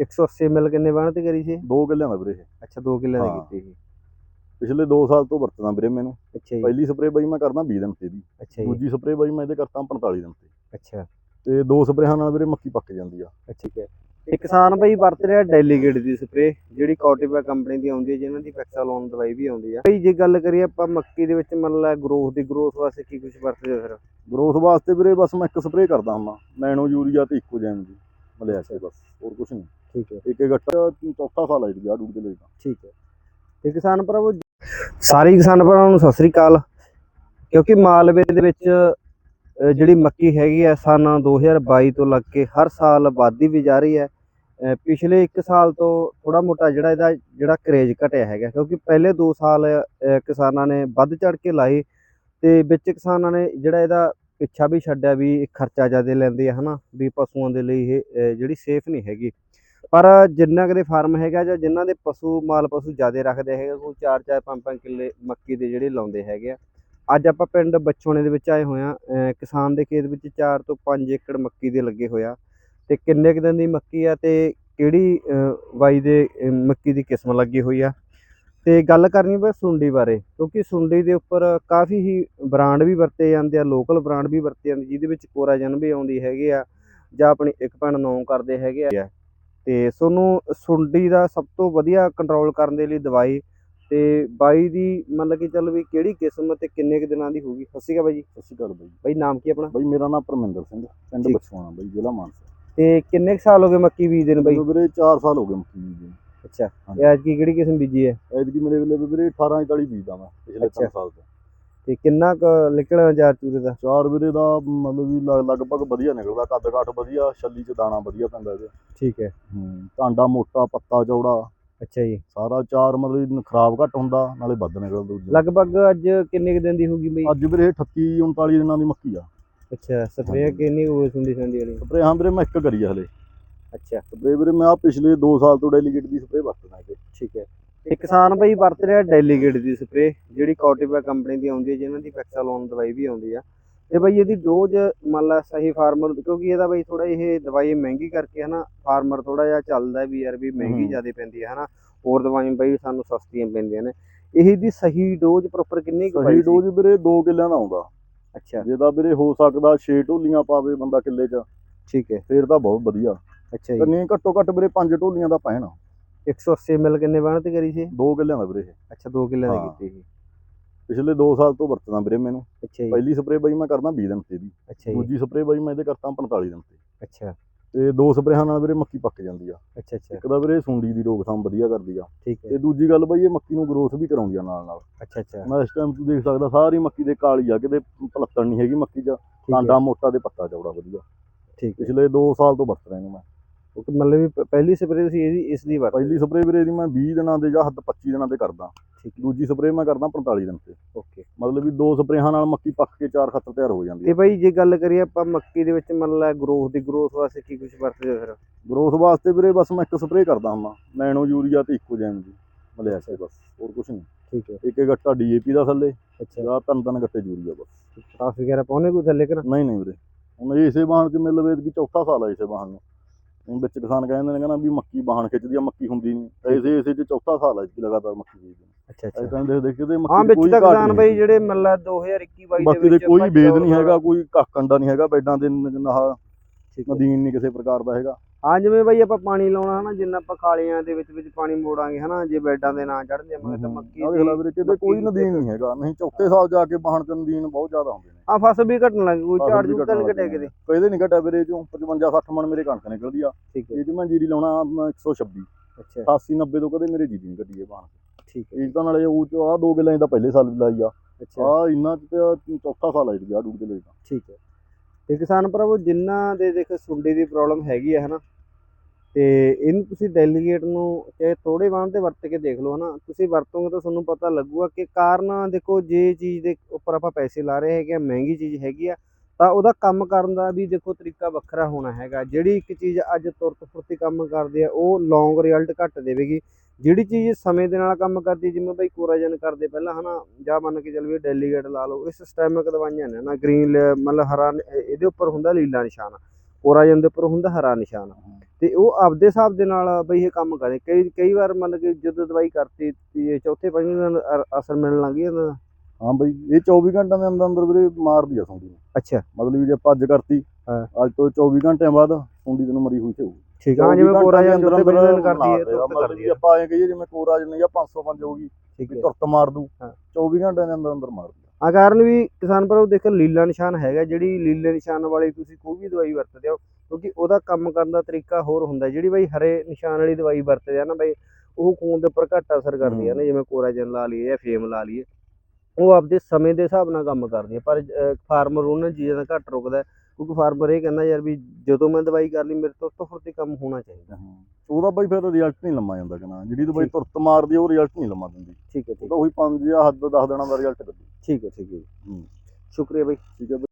180 ਮਿਲ ਕਿੰਨੇ ਬਾਣ ਤੇ ਕਰੀ ਸੀ? ਦੋ ਕਿੱਲਿਆਂ ਦਾ ਵੀਰੇ ਇਹ। ਅੱਛਾ 2 ਕਿੱਲਿਆਂ ਦੀ ਹਾਂ। ਕੀਤੀ ਸੀ। ਪਿਛਲੇ 2 ਸਾਲ ਤੋਂ ਵਰਤਦਾ ਵੀਰੇ ਮੈਨੂੰ। ਅੱਛਾ ਜੀ। ਪਹਿਲੀ ਸਪਰੇਅ ਬਾਈ ਮੈਂ ਕਰਦਾ 20 ਦਿਨ ਤੇ ਦੀ। ਅੱਛਾ ਜੀ। ਦੂਜੀ ਸਪਰੇਅ ਬਾਈ ਮੈਂ ਇਹਦੇ ਕਰਦਾ 45 ਦਿਨ ਤੇ। ਅੱਛਾ। ਤੇ ਦੋ ਸਪਰੇਹਾਂ ਨਾਲ ਵੀਰੇ ਮੱਕੀ ਪੱਕ ਜਾਂਦੀ ਆ। ਅੱਛਾ, ਠੀਕ ਹੈ। ਇਹ ਕਿਸਾਨ ਬਈ ਵਰਤ ਰਿਹਾ ਡੈਲੀਗੇਟ ਦੀ ਸਪਰੇ ਜਿਹੜੀ ਕੋਟਿਵਾ ਕੰਪਨੀ ਦੀ ਆਉਂਦੀ ਹੈ ਜਿਨ੍ਹਾਂ ਦੀ ਫੈਕਸਾਲੋਨ ਦਵਾਈ ਵੀ ਆਉਂਦੀ ਆ। ਬਈ ਜੇ ਗੱਲ ਕਰੀਏ ਆਪਾਂ ਮੱਕੀ ਦੇ ਵਿੱਚ ਮੰਨ ਲਾ ਗਰੋਥ ਦੀ ਗਰੋਥ ਵਾਸਤੇ ਕੀ ਕੁਝ ਵਰਤਦੇ ਹੋ ਫਿਰ? ਗਰੋਥ ਵਾਸਤੇ ਵੀਰੇ ਬਸ ਮੈਂ ਇੱਕ ਸਪਰੇਅ ਕਰਦਾ ਹੁੰਦਾ ਨੈਨੋ ਯੂਰੀਆ ਤੇ ਇੱਕੋ ਜੈਮ ਦੀ। ਮਲਿਆ ਸੀ ਬਸ ਹੋਰ ਕੁਝ ਨਹੀਂ। ਠੀਕ ਹੈ। ਇੱਕ ਗੱਟਾ ਚੌਥਾ ਸਾਲ ਆਈ ਗਿਆ ਡੂਡ ਦੇ ਲਈ ਤਾਂ। ਠੀਕ ਹੈ। ਤੇ ਕਿਸਾਨ ਭਰਾਵੋ ਸਾਰੇ ਕਿਸਾਨ ਭਰਾਵਾਂ ਨੂੰ ਸਤਿ ਸ੍ਰੀ ਅਕਾਲ। ਕਿਉਂਕਿ ਮਾਲਵੇ ਦੇ ਵਿੱਚ ਜਿਹੜੀ ਮੱਕੀ ਹੈਗੀ ਹੈ ਸਨ 2022 ਤੋਂ ਲੱਗ ਕੇ ਹਰ ਸਾਲ ਵੱਧਦੀ ਵੀ ਜਾ ਰਹੀ ਹੈ। ਪਿਛਲੇ 1 ਸਾਲ ਤੋਂ ਥੋੜਾ ਮੋਟਾ ਜਿਹੜਾ ਇਹਦਾ ਜਿਹੜਾ ਕਰੇਜ ਘਟਿਆ ਹੈਗਾ। ਕਿਉਂਕਿ ਪਹਿਲੇ 2 ਸਾਲ ਕਿਸਾਨਾਂ ਨੇ ਵੱਧ ਚੜ ਕੇ ਲਾਏ। ਤੇ ਵਿੱਚ ਕਿਸਾਨਾਂ ਨੇ ਜਿਹੜਾ ਇਹਦਾ ਪਿੱਛਾ ਵੀ ਛੱਡਿਆ ਵੀ ਖਰਚਾ ਜ਼ਿਆਦਾ ਲੈਂਦੇ ਆ ਹਨਾ ਵੀ ਪਸ਼ੂਆਂ ਦੇ ਲਈ ਇਹ ਜਿਹੜੀ ਸੇਫ ਨਹੀਂ ਹੈਗੀ। ਪਰ ਜਿੰਨਾ ਕੁ ਫਾਰਮ ਹੈਗਾ ਜਾਂ ਜਿਨ੍ਹਾਂ ਦੇ ਪਸ਼ੂ ਮਾਲ ਪਸ਼ੂ ਜ਼ਿਆਦਾ ਰੱਖਦੇ ਹੈਗੇ ਕੋਈ 4-4 5-5 ਕਿੱਲੇ ਮੱਕੀ ਦੇ ਜਿਹੜੇ ਲਾਉਂਦੇ ਹੈਗੇ ਆ। ਅੱਜ ਆਪਾਂ ਪਿੰਡ ਬਚੋਣੇ ਦੇ ਵਿੱਚ ਆਏ ਹੋਏ ਆ ਕਿਸਾਨ ਦੇ ਖੇਤ ਵਿੱਚ 4 ਤੋਂ 5 ਏਕੜ ਮੱਕੀ ਦੇ ਲੱਗੇ ਹੋਇਆ ਤੇ ਕਿੰਨੇ ਕੁ ਦਿਨ ਦੀ ਮੱਕੀ ਆ ਤੇ ਕਿਹੜੀ ਅਹ, ਵਾਈ ਦੇ ਮੱਕੀ ਦੀ ਕਿਸਮ ਲੱਗੀ ਹੋਈ ਆ? ਤੇ ਗੱਲ ਕਰਨੀ ਬਸ ਸੁੰਡੀ ਬਾਰੇ ਕਿਉਂਕਿ ਸੁੰਡੀ ਦੇ ਉੱਪਰ ਕਾਫੀ ਹੀ ਬ੍ਰਾਂਡ ਵੀ ਵਰਤੇ ਜਾਂਦੇ ਆ ਲੋਕਲ ਬ੍ਰਾਂਡ ਵੀ ਵਰਤੇ ਜਾਂਦੇ ਜਿਹਦੇ ਵਿੱਚ ਕੋਰਾਜਨ ਵੀ ਆਉਂਦੀ ਹੈਗੀ ਆ ਜਾਂ ਆਪਣੀ 1.9 ਕਰਦੇ ਹੈਗੇ ਆ। ਤੇ ਤੁਹਾਨੂੰ ਸੁੰਡੀ ਦਾ ਸਭ ਤੋਂ ਵਧੀਆ ਕੰਟਰੋਲ ਕਰਨ ਦੇ ਲਈ ਦਵਾਈ ਤੇ ਬਾਈ ਦੀ ਮਤਲਬ ਕਿ ਚੱਲ ਵੀ ਕਿਹੜੀ ਕਿਸਮ ਤੇ ਕਿੰਨੇ ਕੁ ਦਿਨਾਂ ਦੀ ਹੋਊਗੀ? ਸਤਿ ਸ਼੍ਰੀ ਅਕਾਲ ਬਾਈ ਜੀ। ਸਤਿ ਸ਼੍ਰੀ ਅਕਾਲ ਬਾਈ। ਬਾਈ ਨਾਮ ਕੀ ਆਪਣਾ? ਬਾਈ ਮੇਰਾ ਨਾਮ ਪਰਮਿੰਦਰ ਸਿੰਘ ਪਿੰਡ ਠੀਕ। ਬਛਵਾਣਾ ਬਾਈ ਜ਼ਿਲ੍ਹਾ ਮਾਨਸਾ। ਤੇ ਕਿੰਨੇ ਕੁ ਸਾਲ ਹੋ ਗਏ ਮੱਕੀ ਬੀਜਦੇ ਨੂੰ ਬਾਈ? ਵੀਰੇ 4 ਸਾਲ ਹੋ ਗਏ ਮੱਕੀ ਬੀਜਦੇ ਨੂੰ। ਅੱਛਾ। ਇਹ ਅੱਜ ਕੀ ਕਿਹੜੀ ਕਿਸਮ ਬੀਜੀ ਹੈ? ਐਤਕੀ ਮੇਰੇ ਵੇਲੇ ਵੀਰੇ 18 40 ਬੀਜਦਾ ਮੈਂ ਪਿਛਲੇ ਅੱਛਾ। 3 ਸਾਲ ਤੋਂ। ਤੇ ਕਿੰਨਾ ਕੁ ਨਿਕਲਿਆ ਚਾਰ ਚੂਰੇ ਦਾ? ਚਾਰ ਵੀਰੇ ਦਾ ਮਤਲਬ ਵੀ ਲਗ- ਲਗਭਗ ਵਧੀਆ ਨਿਕਲਦਾ ਕੱਦ ਕਾਠ ਵਧੀਆ ਛੱਲੀ ਚ ਦਾਣਾ ਵਧੀਆ ਪੈਂਦਾ ਇਹਦੇ। ਠੀਕ ਹੈ। ਹੂੰ ਟਾਂਡਾ ਮੋਟਾ ਪੱਤਾ ਚੌੜਾ। ਅੱਛਾ ਜੀ। ਸਾਰਾ ਚਾਰ ਮਤਲਬ ਖਰਾਬ ਘੱਟ ਹੁੰਦਾ ਨਾਲੇ ਵੱਧ ਨਿਕਲਦਾ ਦੂਜਾ। ਲਗਭਗ ਅੱਜ ਕਿੰਨੇ ਕੁ ਦਿਨ ਦੀ ਹੋਊਗੀ ਬਾਈ? ਅੱਜ ਵੀਰੇ 38 39 ਦਿਨਾਂ ਦੀ ਮੱਕੀ ਆ। ਅੱਛਾ ਸਪਰੇਅ। ਕਿੰਨੀ ਹੋਈ ਸੁੰਡੀ ਸੰਡੀ ਵਾਲੀ? ਸਪਰੇ ਹਾਂ ਵੀਰੇ ਮੈਂ ਇੱਕ ਕਰੀ ਹਲੇ। ਅੱਛਾ। ਸਪਰੇ ਵੀਰੇ ਮੈਂ ਆ ਪਿਛਲੇ 2 ਸਾਲ ਤੋਂ ਡੈਲੀਗੇਟ ਦੀ ਸਪਰੇ ਵਰਤਦਾ ਇਹਦੇ ਠੀਕ ਹੈ। ਤੇ ਕਿਸਾਨ ਬਾਈ ਵਰਤ ਰਿਹਾ ਡੈਲੀਗੇਟ ਦੀ ਸਪਰੇ ਜਿਹੜੀ ਕੋਟਿਵਾ ਕੰਪਨੀ ਦੀ ਆਉਂਦੀ ਹੈ ਜਿਨ੍ਹਾਂ ਦੀ ਫੈਕਸਾਲੋਨ ਦਵਾਈ ਵੀ ਆਉਂਦੀ ਆ। ਤੇ ਬਾਈ ਇਹਦੀ ਡੋਜ਼ ਮੰਨ ਲਾ ਸਹੀ ਫਾਰਮਰ ਕਿਉਂਕਿ ਇਹਦਾ ਬਾਈ ਥੋੜਾ ਇਹ ਦਵਾਈ ਮਹਿੰਗੀ ਕਰਕੇ ਹਨਾ ਫਾਰਮਰ ਥੋੜਾ ਜਿਹਾ ਚੱਲਦਾ ਵੀ ਯਾਰ ਵੀ ਮਹਿੰਗੀ। ਜ਼ਿਆਦਾ ਪੈਂਦੀ ਹੈ ਹਨਾ। ਹੋਰ ਦਵਾਈਆਂ ਬਾਈ ਸਾਨੂੰ ਸਸਤੀਆਂ ਪੈਂਦੀਆਂ ਨੇ। ਇਹ ਦੀ ਸਹੀ ਡੋਜ਼ ਪ੍ਰੋਪਰ ਕਿੰਨੀ ਕੁ ਸਹੀ? ਡੋਜ਼ ਵੀਰੇ 2 ਕਿੱਲਿਆਂ ਦਾ ਆਉਂਦਾ। ਅੱਛਾ। ਜੇ ਤਾਂ ਵੀਰੇ ਹੋ ਸਕਦਾ 6 ਢੋਲੀਆਂ ਪਾਵੇ ਬੰਦਾ ਕਿੱਲੇ 'ਚ। ਠੀਕ ਹੈ। ਫੇਰ ਤਾਂ ਬਹੁਤ ਵਧੀਆ। ਅੱਛਾ ਜੀ। ਕੰਨੀ ਘੱਟੋ ਘੱਟ ਵੀਰੇ 5 ਢੋਲੀਆਂ ਦਾ ਪੈਣ। 180 ਮਿਲ ਕਿੰਨੇ ਬਾਣ ਤੇ ਕਰੀ ਸੀ? 2 ਕਿੱਲਿਆਂ ਦਾ ਵੀਰੇ ਇਹ। ਅੱਛਾ 2 ਕਿੱਲਿਆਂ ਦੀ ਹਾਂ। ਕੀਤੀ ਸੀ। ਪਿਛਲੇ 2 ਸਾਲ ਤੋਂ ਵਰਤਦਾ ਵੀਰੇ ਮੈਨੂੰ। ਅੱਛਾ ਜੀ। ਪਹਿਲੀ ਸਪਰੇਅ ਬਾਈ ਮੈਂ ਕਰਦਾ 20 ਦਿਨ ਤੇ ਦੀ। ਅੱਛਾ ਜੀ। ਦੂਜੀ ਸਪਰੇਅ ਬਾਈ ਮੈਂ ਇਹਦੇ ਕਰਦਾ 45 ਦਿਨ ਤੇ। ਅੱਛਾ। ਤੇ ਦੋ ਸਪਰੇਹਾਂ ਨਾਲ ਵੀਰੇ ਮੱਕੀ ਪੱਕ ਜਾਂਦੀ ਆ। ਅੱਛਾ ਅੱਛਾ। ਇੱਕ ਤਾਂ ਵੀਰੇ ਸੁੰਡੀ ਦੀ ਰੋਕਥਾਮ ਵਧੀਆ ਕਰਦੀ ਆ। ਠੀਕ ਹੈ। ਤੇ ਦੂਜੀ ਗੱਲ ਬਾਈ ਇਹ ਮੱਕੀ ਨੂੰ ਗਰੋਥ ਵੀ ਕਰਾਉਂਦੀ ਆ ਨਾਲ ਨਾਲ ਅੱਛਾ ਅੱਛਾ। ਮੈਂ ਇਸ ਟਾਈਮ ਤੂੰ ਦੇਖ ਸਕਦਾ ਸਾਰੀ ਮੱਕੀ ਦੇ ਕਾਲੀ ਆ ਕਿਤੇ ਪਲੱਤਣ ਨਹੀਂ ਹੈਗੀ ਮੱਕੀ 'ਚ। ਠੀਕ ਹੈ। ਮੋਟਾ ਤੇ ਪੱਤਾ ਚੌੜਾ ਵਧੀਆ। ਠੀਕ ਹੈ। ਪਿਛਲੇ 2 ਸਾਲ ਤੋਂ ਵਰਤ ਰਿਹਾ ਇਹਨੂੰ ਮੈਂ। ਉਹ ਮਤਲਬ ਵੀ ਪਹਿਲੀ ਸਪਰੇਅ ਤੁਸੀਂ ਇਹਦੀ ਇਸ ਦੀ ਵਰਤ ਪਹਿਲੀ ਸਪਰੇਅ ਵੀਰੇ ਦੀ ਮੈਂ 20 ਦਿਨਾਂ ਦੇ ਜਾਂ ਹੱਦ 25 ਦਿਨਾਂ ਦੇ ਕਰਦਾ। ਠੀਕ ਦੂਜੀ ਸਪਰੇਅ ਮੈਂ ਕਰਦਾ 45 ਦਿਨ ਤੇ। ਓਕੇ। ਮਤਲਬ ਵੀ ਦੋ ਸਪਰੇਹਾਂ ਨਾਲ ਮੱਕੀ ਪੱਕ ਕੇ ਚਾਰ ਖੱਤਰ ਤਿਆਰ ਹੋ ਜਾਂਦੀ ਤੇ ਹੈ। ਬਾਈ ਜੇ ਗੱਲ ਕਰੀਏ ਆਪਾਂ ਮੱਕੀ ਦੇ ਵਿੱਚ ਮੰਨ ਲਾ ਗਰੋਥ ਦੀ ਗਰੋਥ ਵਾਸਤੇ ਕੀ ਕੁਝ ਵਰਤਦੇ ਹੋ ਫਿਰ? ਗਰੋਥ ਵਾਸਤੇ ਵੀਰੇ ਬਸ ਮੈਂ ਇੱਕ ਸਪਰੇਅ ਕਰਦਾ ਹੁੰਦਾ ਨੈਨੋ ਯੂਰੀਆ ਤੇ ਇੱਕੋ ਜੈਮ ਦੀ ਮਲਿਆ ਸੀ ਬਸ ਹੋਰ ਕੁਝ ਨਹੀਂ। ਠੀਕ ਹੈ। ਇੱਕ ਇੱਕ ਗੱਟਾ ਡੀਏਪੀ ਦਾ ਥੱਲੇ ਅੱਛਾ। ਜਾਂ ਤਿੰਨ ਤਿੰਨ ਗੱਟੇ ਯੂਰੀਆ ਬਸ। ਖਾਸ ਵਗੈਰਾ ਪਾਉਣੇ ਕੋਈ ਥੱਲੇ ਕਰ ਨਹੀਂ ਨਹੀਂ ਵੀਰੇ। ਹੁਣ ਇਸੇ ਬਾਹਣ 'ਚ ਮਿਲ ਵੇਦ ਕੀ ਚੌਥਾ ਸਾਲ ਆ ਇਸੇ ਬਾਹਣ ਨੂੰ। ਵਿੱਚ ਕਿਸਾਨ ਕਹਿੰਦੇ ਨੇ ਕਹਿੰਦਾ ਵੀ ਮੱਕੀ ਬਾਹਣ ਖਿੱਚਦੀ ਆ ਮੱਕੀ ਹੁੰਦੀ ਨਹੀਂ ਤਾਂ ਇਸੇ ਇਸੇ 'ਚ ਚੌਥਾ ਸਾਲ ਆ ਇਸ ਲਗਾਤਾਰ ਮੱਕੀ ਬੀਜਦੇ ਨੇ। ਅੱਛਾ ਅੱਛਾ। ਟਾਈਮ ਦੇਖ ਦੇਖ ਕੇ ਤੇ ਹਾਂ ਮੱਕੀ ਵਿੱਚ ਕੋਈ ਤਾਂ ਘਾਟ ਕਿਸਾਨ ਨਹੀਂ ਬਾਈ। ਜਿਹੜੇ ਮੰਨ ਲਾ 2021 22 ਬਾਕੀ ਦੇ ਕੋਈ ਭੱਜ ਵੇਦ ਨਹੀਂ ਹੈਗਾ ਕੋਈ ਕੱਖ ਕੰਡਾ ਨਹੀਂ ਹੈਗਾ ਬੈਡਾਂ ਦੇ ਨਾਹ ਠੀਕ ਹੈ। ਨਦੀਨ ਨਹੀਂ ਕਿਸੇ ਪ੍ਰਕਾਰ ਦਾ ਹੈਗਾ। ਹਾਂ ਜਿਵੇਂ ਬਾਈ ਆਪਾਂ ਪਾਣੀ ਲਾਉਣਾ ਹਨਾ ਜਿੰਨਾ ਆਪਾਂ ਖਾਲੀਆਂ ਦੇ ਵਿੱਚ ਵਿੱਚ ਪਾਣੀ ਮੋੜਾਂਗੇ ਹਨਾ ਜੇ ਬੈਡਾਂ ਦੇ ਨਾ ਚੜ ਜਾਵਾਂਗੇ ਤਾਂ ਮੱਕੀ ਦੇਖ ਲੈ ਦੀ ਵੀਰੇ ਕਿਤੇ ਕੋਈ ਦੀ ਨਦੀਨ ਨਹੀਂ ਹੈਗਾ ਨਹੀਂ ਚੌਥੇ ਸਾਲ ਜਾ ਕੇ ਬਾਹਣ ਚ ਨਦੀਨ ਬਹੁਤ ਜ਼ਿਆਦਾ ਹੁੰਦੇ ਨੇ। ਆ ਫਸਲ ਵੀ ਘਟਣ ਲੱਗ ਕੋਈ ਝਾੜ ਝੂੜ ਤਾਂ ਘਟਿਆ। ਕਿਤੇ। ਕਦੇ ਨਹੀਂ ਘਟਿਆ ਵੀਰੇ ਚੋਂ 55 60 ਮਣ ਮੇਰੇ ਕਣਕ ਨਿਕਲਦੀ ਆ। ਇਹ ਚ ਮੈਂ ਜੀਰੀ ਲਾਉਣਾ ਅਮ 126 ਅੱਛਾ। 88 90 ਤੋਂ ਕਦੇ ਮੇਰੇ ਜੀਰੀ ਨਹੀਂ ਘਟੀ ਹੈ ਬਾਹਣ ਠੀਕ ਹੈ। ਇਹ ਤਾਂ ਨਾਲੇ ਉਹ ਚ ਆ ਦੋ ਕਿੱਲਿਆਂ 'ਚ ਤਾਂ ਪਹਿਲੇ ਸਾਲ ਵੀ ਲਾਈ ਆ। ਅੱਛਾ। ਆ ਇੰਨਾ ਚ ਤਾਂ ਚੌਥਾ ਸਾਲ ਆਈ ਗਿਆ ਡੂੜ ਦੇ ਲਈ ਠੀਕ ਹੈ। ਤੇ ਕਿਸਾਨ ਭਰਾਵੋ ਜਿਨ੍ਹਾਂ ਦੇ ਦੇਖ ਸੁੰਡੀ ਦੀ ਪ੍ਰੋਬਲਮ ਹੈਗੀ ਹੈ ਹਨਾ ਤੇ ਇਹਨੂੰ ਤੁਸੀਂ ਡੈਲੀਗੇਟ ਨੂੰ ਚਾਹੇ ਥੋੜੇ ਵਾਂ ਤੇ ਵਰਤ ਕੇ ਦੇਖ ਲਓ ਹਨਾ, ਤੁਸੀਂ ਵਰਤੋਗੇ ਤਾਂ ਤੁਹਾਨੂੰ ਪਤਾ ਲੱਗੂਗਾ ਕਿ ਕਾਰਨ ਦੇਖੋ ਜੇ ਚੀਜ਼ ਦੇ ਉੱਪਰ ਆਪਾਂ ਪੈਸੇ ਲਾ ਰਹੇ ਹੈਗੇ ਆ, ਮਹਿੰਗੀ ਚੀਜ਼ ਹੈਗੀ ਆ, ਤਾਂ ਉਹਦਾ ਕੰਮ ਕਰਨ ਦਾ ਵੀ ਦੇਖੋ ਤਰੀਕਾ ਵੱਖਰਾ ਹੋਣਾ ਹੈਗਾ। ਜਿਹੜੀ ਇੱਕ ਚੀਜ਼ ਅੱਜ ਤੁਰਤ ਫੁਰਤੀ ਕੰਮ ਕਰਦੇ ਆ, ਉਹ ਲੌਂਗ ਰਿਜ਼ਲਟ ਘੱਟ ਦੇਵੇਗੀ। ਜਿਹੜੀ ਚੀਜ਼ ਸਮੇਂ ਦੇ ਨਾਲ ਕੰਮ ਕਰਦੀ ਜਿਵੇਂ ਬਈ ਕੋਰਾਜਨ ਕਰਦੇ ਪਹਿਲਾਂ ਹਨਾ, ਜਾਂ ਮੰਨ ਕੇ ਚੱਲ ਵੀ ਡੈਲੀਗੇਟ ਲਾ ਲਓ, ਇਹ ਸਿਸਟੈਮਿਕ ਦਵਾਈਆਂ ਨੇ ਨਾ ਗ੍ਰੀਨ ਮਤਲਬ ਹਰਾ ਇਹਦੇ ਉੱਪਰ ਹੁੰਦਾ ਲੀਲਾ ਨਿਸ਼ਾਨ। ਕੋਰਾਜਨ ਦੇ ਉੱਪਰ ਹੁੰਦਾ ਹਰਾ ਨਿਸ਼ਾਨ। ਤੇ ਉਹ ਆਪਦੇ ਹਿਸਾਬ ਦੇ ਨਾਲ ਬਈ ਇਹ ਕੰਮ ਕਰੇ। ਕਈ ਕਈ ਵਾਰ ਮੰਨ ਕੇ ਜਦੋਂ ਦਵਾਈ ਕਰਤੀ ਤੇ ਚੌਥੇ ਪੰਜਵੇਂ ਦਿਨ ਅਸਰ ਮਿਲਣ ਲੱਗ ਜਾਂਦਾ ਹਾਂ ਬਈ ਇਹ 24 ਘੰਟਿਆਂ ਦੇ ਅੰਦਰ ਅੰਦਰ ਵੀਰੇ ਮਾਰਦੀ ਆ ਸੁੰਡੀ ਨੂੰ। ਅੱਛਾ। ਮਤਲਬ ਵੀ ਜੇ ਅੱਜ ਕਰਤੀ ਹਾਂ। ਅੱਜ ਤੋਂ 24 ਘੰਟਿਆਂ ਬਾਅਦ ਸੁੰਡੀ ਤੈਨੂੰ ਮਰੀ ਹੋਈ ਹੋਊ ਠੀਕ ਆ ਜਿਵੇਂ ਕੋਰਾਜਨ ਚੌਥੇ ਪੰਜਵੇਂ ਦਿਨ ਕਰਦੀ ਹੈ ਮਤਲਬ ਤੁਰਤ ਕਰਦੀ ਹੈ ਆਪਾਂ ਐ ਕਹੀਏ ਜਿਵੇਂ ਕੋਰਾਜਨ ਜਾਂ 505 ਹੋਊਗੀ ਠੀਕ ਹੈ। ਤੁਰਤ ਮਾਰ ਦੂ। ਹਾਂ। 24 ਘੰਟਿਆਂ ਦੇ ਅੰਦਰ ਅੰਦਰ ਮਾਰਦੀ ਆ ਆ ਕਾਰਨ ਵੀ ਕਿਸਾਨ ਭਰਾਵੋ ਦੇਖੋ ਲੀਲਾ ਨਿਸ਼ਾਨ ਹੈਗਾ ਜਿਹੜੀ ਲੀਲੇ ਨਿਸ਼ਾਨ ਵਾਲੀ ਤੁਸੀਂ ਕੋਈ ਵੀ ਦਵਾਈ ਵਰਤਦੇ ਹੋ ਕਿਉਂਕਿ ਉਹਦਾ ਕੰਮ ਕਰਨ ਦਾ ਤਰੀਕਾ ਹੋਰ ਹੁੰਦਾ ਜਿਹੜੀ ਬਈ ਹਰੇ ਨਿਸ਼ਾਨ ਵਾਲੀ ਦਵਾਈ ਵਰਤਦੇ ਆ ਨਾ ਬਈ ਉਹ ਖੂਨ ਦੇ ਉੱਪਰ ਘੱਟ ਅਸਰ ਕਰਦੀ ਆ ਨਾ ਜਿਵੇਂ ਕੋਰਾਜਨ ਲਾ ਲਈਏ ਜਾਂ ਫੇਮ ਲਾ ਲਈਏ। ਉਹ ਆਪਦੇ ਸਮੇਂ ਦੇ ਹਿਸਾਬ ਨਾਲ ਕੰਮ ਕਰਦੀ ਆ। ਪਰ ਫਾਰਮਰ ਉਹਨਾਂ ਚੀਜ਼ਾਂ ਦਾ ਘੱਟ ਰੁਕਦਾ ਕਿਉਂਕਿ ਫਾਰਮਰ ਇਹ ਕਹਿੰਦਾ ਯਾਰ ਵੀ ਜਦੋਂ ਮੈਂ ਦਵਾਈ ਕਰ ਲਈ ਮੇਰੇ ਤੋਂ ਤੋਂ ਫੁਰਤੀ ਕੰਮ ਹੋਣਾ ਚਾਹੀਦਾ। ਉਹਦਾ ਬਈ ਫਿਰ ਰਿਜ਼ਲਟ ਨਹੀਂ ਲੰਮਾ ਜਾਂਦਾ ਕਨਾ ਜਿਹੜੀ ਦਵਾਈ। ਤੁਰਤ ਮਾਰਦੀ ਉਹ ਰਿਜ਼ਲਟ ਨਹੀਂ ਲੰਮਾ ਦਿੰਦੀ। ਠੀਕ ਹੈ ਠੀਕ ਉਹਦਾ ਉਹੀ 5 ਜਾਂ ਹੱਦ 10 ਦਿਨਾਂ ਦਾ ਰਿਜ਼ਲਟ ਦਿੰਦੀ ਠੀਕ ਹੈ ਠੀਕ ਹੈ। ਸ਼ੁਕਰੀਆ ਬਈ। ਠੀਕ ਹੈ।